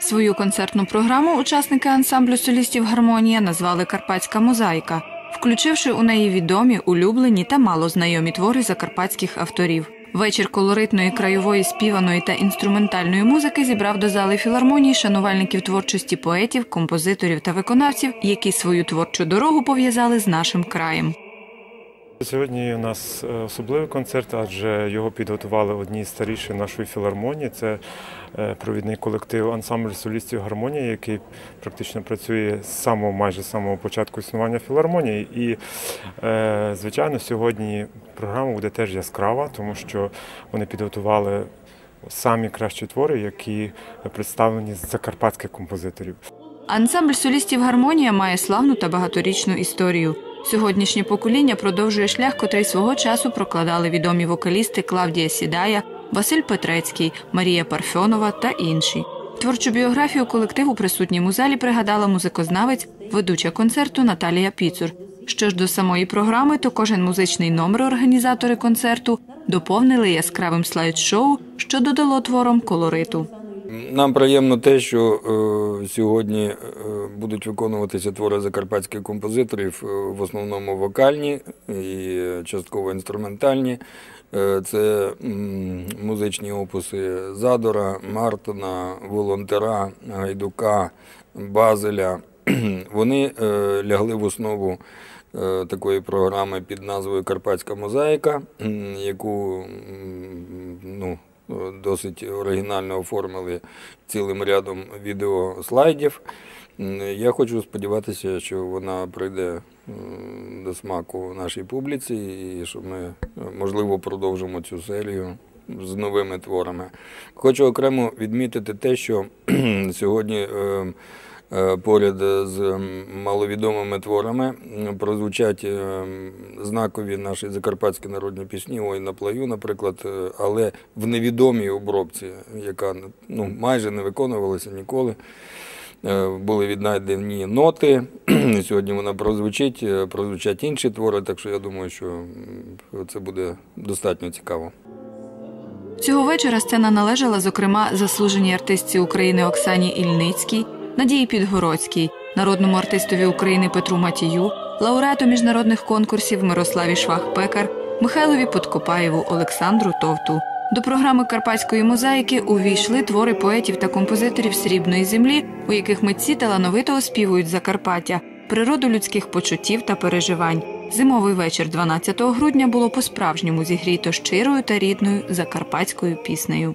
Свою концертну програму учасники ансамблю солістів Гармонія назвали Карпатська мозаїка, включивши у неї відомі, улюблені та малознайомі твори закарпатських авторів. Вечір колоритної краєвої співаної та інструментальної музики зібрав до зали філармонії шанувальників творчості поетів, композиторів та виконавців, які свою творчу дорогу пов'язали з нашим краєм. Сьогодні у нас е, особливий концерт, адже його підготували одні з старіших нашої філармонії. Це е, провідний колектив ансамбль солістів гармонії, який практично працює з самого майже самого початку існування філармонії. І, е, звичайно, сьогодні програма буде теж яскрава, тому що вони підготували самі кращі твори, які представлені з закарпатських композиторів. Ансамбль солістів Гармонія має славну та багаторічну історію. Сьогоднішнє покоління продовжує шлях, котрий свого часу прокладали відомі вокалісти Клавдія Сідая, Василь Петрецький, Марія Парфьонова та інші. Творчу біографію колективу присутнім залі пригадала музикознавець, ведуча концерту Наталія Піцур. Що ж до самої програми, то кожен музичний номер організатори концерту доповнили яскравим слайд-шоу, що додало творам колориту. Нам приємно те, що е, сьогодні е, будуть виконуватися твори закарпатських композиторів, е, в основному вокальні і частково інструментальні. Е, це м, музичні опуси Задора, Мартина, Волонтера, Гайдука, Базеля. Вони е, лягли в основу е, такої програми під назвою Карпатська мозаїка, яку ну, досить оригінально оформили цілим рядом відеослайдів. Я хочу сподіватися, що вона прийде до смаку нашій публіці, і що ми можливо продовжимо цю серію з новими творами. Хочу окремо відмітити те, що сьогодні. Е, Поряд з маловідомими творами прозвучать е, знакові наші закарпатські народні пісні Ой на плаю, наприклад, е, але в невідомій обробці, яка ну, майже не виконувалася ніколи. Були віднайдені ноти. Сьогодні вона прозвучить, прозвучать інші твори, так що я думаю, що це буде достатньо цікаво. Цього вечора сцена належала, зокрема, заслуженій артистці України Оксані Ільницькій, Надії Підгородській, народному артистові України Петру Матію, лауреату міжнародних конкурсів Мирославі Швах-Пекар, Михайлові Подкопаєву, Олександру Товту. До програми Карпатської мозаїки увійшли твори поетів та композиторів срібної землі, у яких митці талановито оспівують Закарпаття, природу людських почуттів та переживань. Зимовий вечір 12 грудня було по-справжньому зігріто щирою та рідною закарпатською піснею.